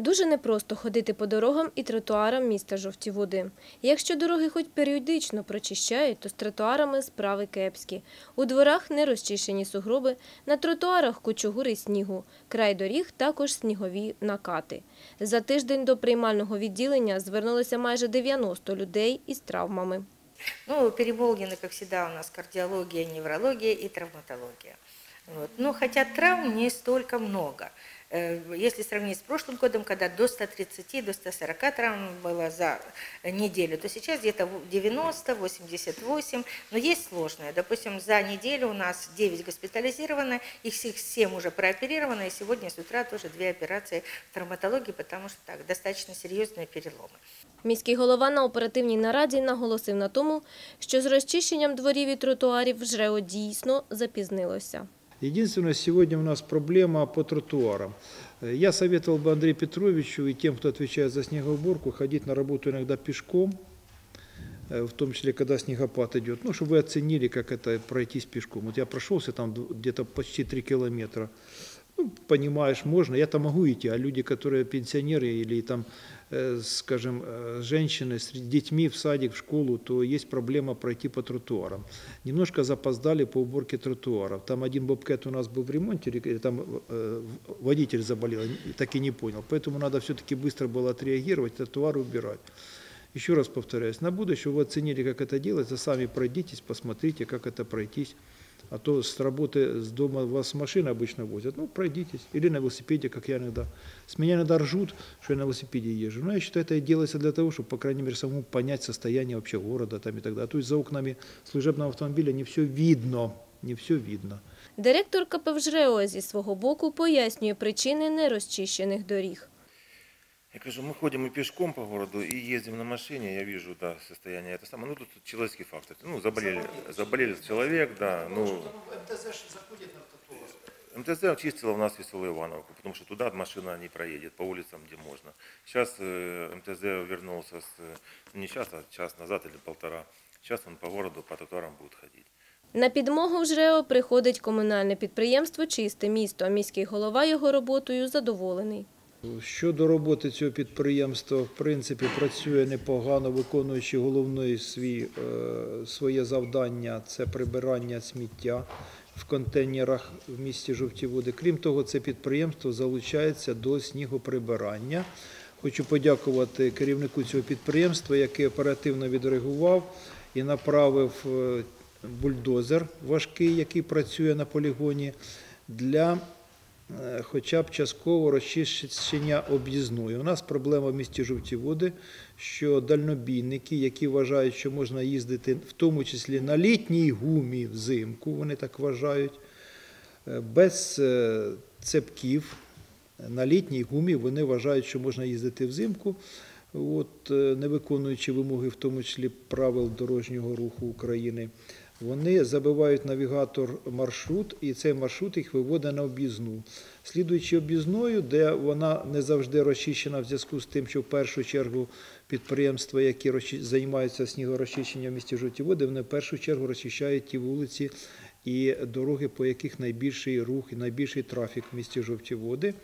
Дуже непросто ходити по дорогам і тротуарам міста Жовті Води. Якщо дороги хоч періодично прочищають, то з тротуарами справи кепські. У дворах не розчищені сугроби, на тротуарах кучугури снігу, край доріг також снігові накати. За тиждень до приймального відділення звернулося майже 90 людей із травмами. Ну, переполнены, как всегда, у нас кардиология, неврология и травматология. Вот. Но хотя травм не столько много. Э, Если сравнить с прошлым годом, когда до 130, до 140 травм было за неделю, то сейчас где-то 90, 88, но есть сложные. Допустим, за неделю у нас 9 госпитализировано, их всех 7 уже прооперировано, и сегодня с утра тоже две операции в травматологии, потому что так, достаточно серьезные переломы. Міський голова на оперативній нараді наголосив на тому, що з розчищенням дворів і тротуарів ЖРЕО дійсно запізнилося. Единственное, сегодня у нас проблема по тротуарам. Э, Я советовал бы Андрею Петровичу и тем, кто отвечает за снегоуборку, ходить на работу иногда пешком, э, в том числе, когда снегопад идет, ну, чтобы вы оценили, как это пройтись пешком. Вот я прошелся там где-то почти 3 километра. Ну, понимаешь, можно, я-то могу идти, а люди, которые пенсионеры или там, скажем, э, женщины с детьми в садик, в школу, то есть проблема пройти по тротуарам. Немножко запоздали по уборке тротуаров. Там один бобкет у нас был в ремонте, или там э, водитель заболел, так и не понял. Поэтому надо все-таки быстро было отреагировать, тротуары убирать. Еще раз повторяюсь, на будущее вы оценили, как это делается, сами пройдитесь, посмотрите, как это пройтись. А то с работы, с дома вас машины обычно возят, ну, пройдитесь. Или на велосипеде, как я иногда. С меня иногда ржут, что я на велосипеде езжу. Но я считаю, это и делается для того, чтобы, по крайней мере, самому понять состояние вообще города там и так далее. То есть за окнами служебного автомобиля не все видно, не все видно. Директор КП «ЖРЕО» зі свого боку пояснює причини нерозчищених доріг. Я кажу, мы ходим и пешком по городу, и ездим на машине, я вижу, да, состояние это самое. Ну, тут человеческий фактор. Ну, заболели, заболели человек, да, ну... МТЗ чистила у нас Веселую Ивановку, потому что туда машина не проедет, по улицам, где можно. Сейчас э, МТЗ вернулся, с, э, не сейчас, а час назад или полтора. Сейчас он по городу, по тротуарам будет ходить. На підмогу в ЖРЕО приходить комунальне підприємство «Чисте місто», а міський голова його роботою задоволений. Щодо роботи цього підприємства, в принципі, працює непогано, виконуючи головне е, своє завдання це прибирання сміття в контейнерах в місті Жовті Води. Крім того, це підприємство залучається до снігоприбирання. Хочу подякувати керівнику цього підприємства, який оперативно відреагував і направив е, бульдозер важкий, який працює на полігоні, для хоча б частково розчищення об'їзної. У нас проблема в місті Жовті Води, що дальнобійники, які вважають, що можна їздити в тому числі на літній гумі взимку, вони так вважають, е, без е, цепків на літній гумі вони вважають, що можна їздити взимку. От, е, не виконуючи вимоги, в тому числі правил дорожнього руху України, вони забивають навігатор маршрут, і цей маршрут їх виводить на об'їзну. Слідуючи об'їзною, де вона не завжди розчищена в зв'язку з тим, що в першу чергу підприємства, які займаються снігорозчищенням в місті Жовті Води, вони в першу чергу розчищають ті вулиці і дороги, по яких найбільший рух і найбільший трафік в місті Жовті Води.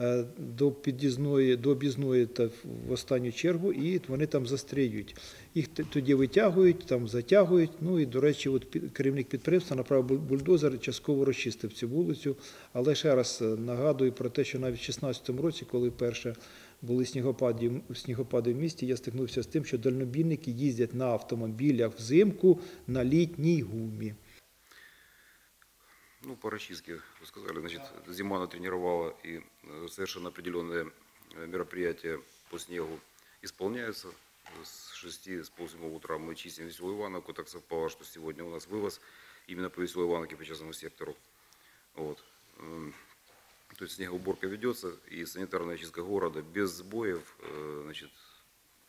Е, До під'їзної, до об'їзної та в останню чергу, і вони там застріюють. Їх тоді витягують, там затягують. Ну і, до речі, от керівник підприємства направив буль- бульдозер, частково розчистив цю вулицю. Але ще раз е, нагадую про те, що навіть в 2016 році, коли перше були снігопади, снігопади в місті, я стикнувся з тим, що дальнобійники їздять на автомобілях взимку на літній гумі. Ну, по расчистке, вы сказали, значит, зима натренировала и э, совершенно определенные э, мероприятия по снегу исполняются. С 6 с полседьмого утра мы чистим Веселую Ивановку. Так совпало, что сегодня у нас вывоз именно по Веселой Ивановке по частному сектору. Вот. Эм, То есть снегоуборка ведется и санитарная чистка города без сбоев э, значит,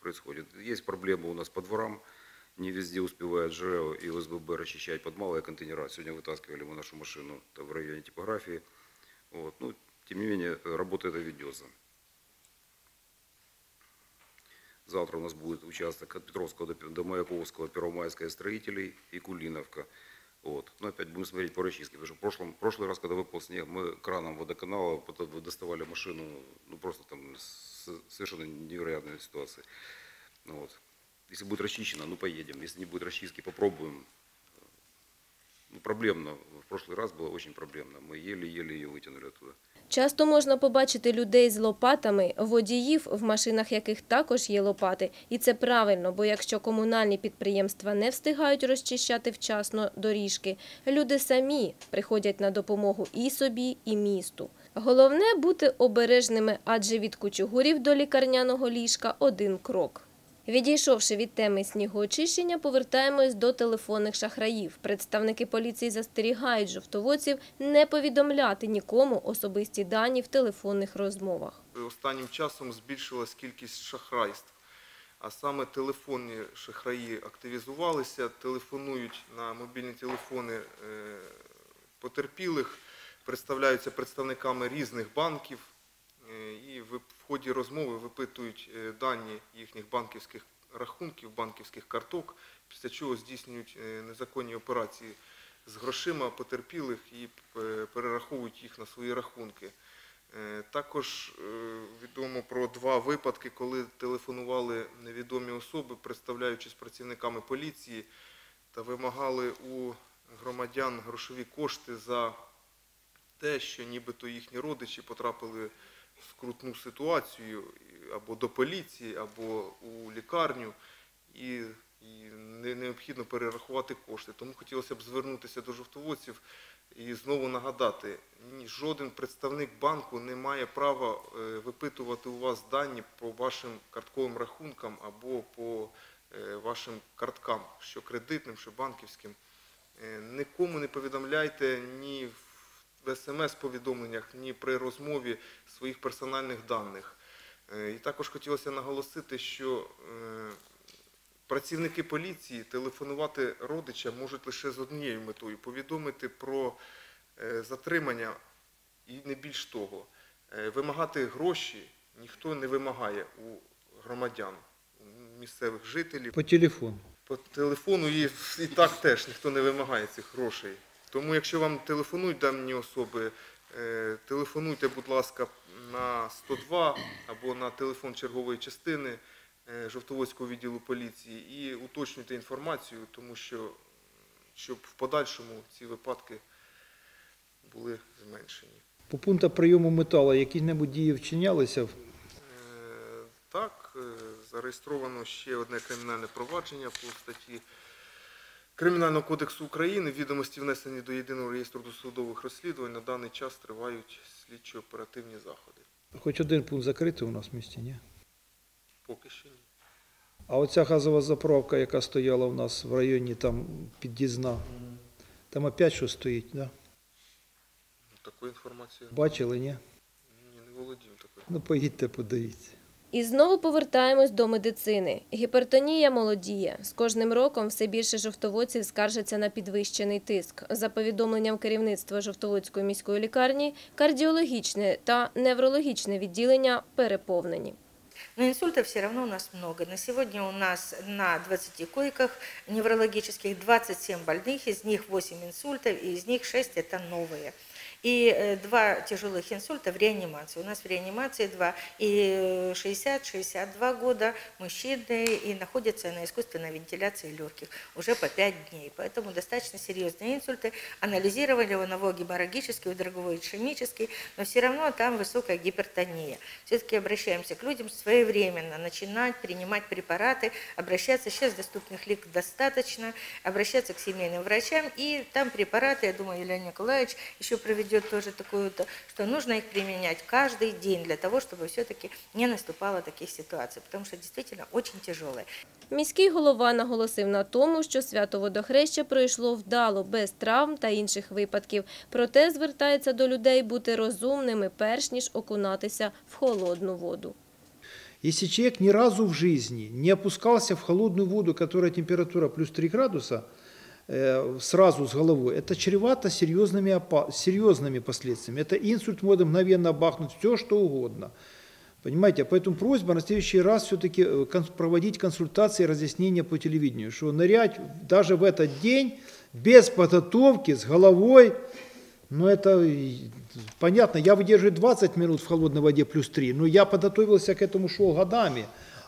происходит. Есть проблемы у нас по дворам. Не везде успевает ЖРЭО и ОСББ расчищать под малые контейнера. Сегодня вытаскивали мы нашу машину в районе типографии. Вот. Ну, тем не менее, работа эта ведется. Завтра у нас будет участок от Петровского до, до Маяковского, Первомайская строителей и Кулиновка. Вот. Но опять будем смотреть по расчистке. Потому что в прошлом, прошлый раз, когда выпал снег, мы краном водоканала доставали машину, ну просто там с- совершенно невероятная ситуация. Ну, вот. Если будет расчищено, ну поедем. Если не будет расчистки, попробуем. Ну, проблемно. В прошлый раз было очень проблемно. Мы еле-еле ее вытянули оттуда. Часто можна побачити людей з лопатами, водіїв, в машинах яких також є лопати. І це правильно, бо якщо комунальні підприємства не встигають розчищати вчасно доріжки, люди самі приходять на допомогу і собі, і місту. Головне бути обережними, адже від кучугурів до лікарняного ліжка один крок. Відійшовши від теми снігоочищення, повертаємось до телефонних шахраїв. Представники поліції застерігають жовтоводців не повідомляти нікому особисті дані в телефонних розмовах. Останнім часом збільшилась кількість шахрайств. А саме телефонні шахраї активізувалися, телефонують на мобільні телефони е, потерпілих, представляються представниками різних банків і в ході розмови випитують е, дані їхніх банківських рахунків, банківських карток, після чого здійснюють е, незаконні операції з грошима потерпілих і е, перераховують їх на свої рахунки. Е, Також е, відомо про два випадки, коли телефонували невідомі особи, представляючись працівниками поліції, та вимагали у громадян грошові кошти за те, що нібито їхні родичі потрапили скрутну ситуацію або до поліції, або у лікарню, і, і не- необхідно перерахувати кошти. Тому хотілося б звернутися до жовтоводців і знову нагадати, ні, жоден представник банку не має права е, випитувати у вас дані по вашим картковим рахункам або по е, вашим карткам, що кредитним, що банківським. Е, Нікому не повідомляйте ні в смс-повідомленнях, ні при розмові своїх персональних даних. Е, І також хотілося наголосити, що е, працівники поліції телефонувати родичам можуть лише з однією метою повідомити про е, затримання і не більш того. Вимагати гроші ніхто не вимагає у громадян, у місцевих жителів. По телефону. По телефону і, і так теж ніхто не вимагає цих грошей. Тому якщо вам телефонують дані особи, е, телефонуйте, будь ласка, на 102 або на телефон чергової частини е, Жовтоводського відділу поліції і уточнюйте інформацію, тому що щоб в подальшому ці випадки були зменшені. По пунктах прийому металу які-небудь дії вчинялися? Е, Так, зареєстровано ще одне кримінальне провадження по статті Кримінального кодексу України. Відомості внесені до єдиного реєстру досудових розслідувань. На даний час тривають слідчо-оперативні заходи. Хоч один пункт закритий у нас в місті, ні? Поки що ні. А оця газова заправка, яка стояла у нас в районі там під'їзна, там опять що стоїть, да? Таку інформацію Бачили, ні? ні, не володію такою. Ну поїдьте, подивіться. І знову повертаємось до медицини. Гіпертонія молодіє. З кожним роком все більше жовтоводців скаржаться на підвищений тиск. За повідомленням керівництва Жовтоводської міської лікарні, кардіологічне та неврологічне відділення переповнені. Но инсультов все равно у нас много. На сегодня у нас на 20 койках неврологических 27 больных, из них 8 инсультов, и из них 6 это новые. И э, два тяжелых инсульта в реанимации. У нас в реанимации два и э, 60-62 года мужчины и находятся на искусственной вентиляции легких уже по 5 дней. Поэтому достаточно серьезные инсульты. Анализировали у одного геморрагический, у другого ишемический, но все равно там высокая гипертония. Все-таки обращаемся к людям своевременно, начинать принимать препараты, обращаться, сейчас доступных лик достаточно, обращаться к семейным врачам, и там препараты, я думаю, Юлия Николаевич еще проведет тоже такую, то, что нужно их применять каждый день для того, чтобы все-таки не наступало таких ситуаций, потому что действительно очень тяжелые. Міський голова наголосив на тому, що свято водохреща пройшло вдало, без травм та інших випадків. Проте звертається до людей бути розумними, перш ніж окунатися в холодну воду. Если человек ни разу в жизни не опускался в холодную воду, которая температура плюс 3 градуса, э, сразу с головой, это чревато серьезными, серьезными последствиями. Это инсульт может мгновенно бахнуть, все что угодно. Понимаете, поэтому просьба на следующий раз все-таки проводить консультации и разъяснения по телевидению, что нырять даже в этот день без подготовки, с головой, ну это понятно, я выдерживаю 20 минут в холодной воде плюс 3, но я подготовился к этому шел годами.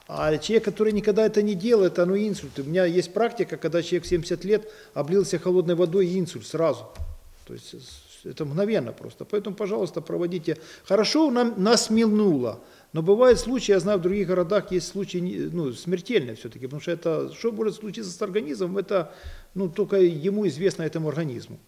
А человек, который никогда это не делал, это ну инсульт. У меня есть практика, когда человек в 70 лет облился холодной водой и инсульт сразу. То есть это мгновенно просто. Поэтому, пожалуйста, проводите. Хорошо нам, нас минуло. Но бывают случаи, я знаю, в других городах есть случаи ну, смертельные все-таки, потому что это, что может случиться с организмом, это ну, только ему известно этому организму.